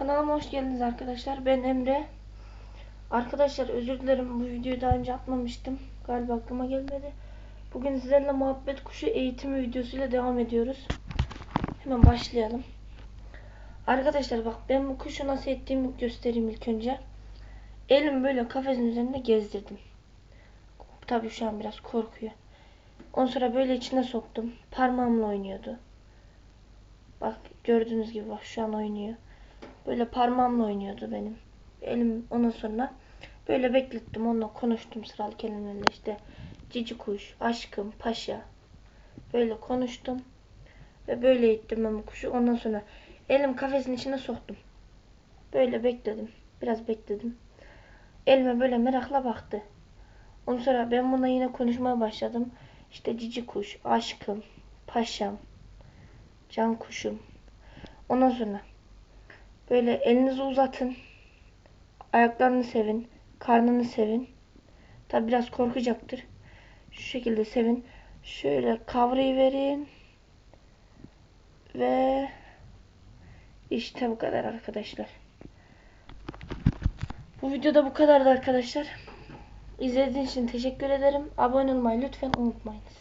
Kanalıma hoş geldiniz arkadaşlar. Ben Emre. Arkadaşlar özür dilerim bu videoyu daha önce atmamıştım. Galiba aklıma gelmedi. Bugün sizlerle muhabbet kuşu eğitimi videosuyla devam ediyoruz. Hemen başlayalım. Arkadaşlar bak ben bu kuşu nasıl ettiğimi göstereyim ilk önce. Elim böyle kafesin üzerinde gezdirdim. Tabii şu an biraz korkuyor. Ondan sonra böyle içine soktum. Parmağımla oynuyordu. Bak gördüğünüz gibi bak şu an oynuyor. Böyle parmağımla oynuyordu benim. Elim ondan sonra böyle beklettim onunla konuştum sıralı kelimelerle işte cici kuş, aşkım, paşa. Böyle konuştum. Ve böyle eğittim ben kuşu. Ondan sonra elim kafesin içine soktum. Böyle bekledim. Biraz bekledim. Elime böyle merakla baktı. Ondan sonra ben buna yine konuşmaya başladım. İşte cici kuş, aşkım, paşam, can kuşum. Ondan sonra böyle elinizi uzatın. Ayaklarını sevin. Karnını sevin. Tabi biraz korkacaktır. Şu şekilde sevin. Şöyle kavrayıverin. Ve işte bu kadar arkadaşlar. Bu videoda bu kadardı arkadaşlar. İzlediğiniz için teşekkür ederim. Abone olmayı lütfen unutmayınız.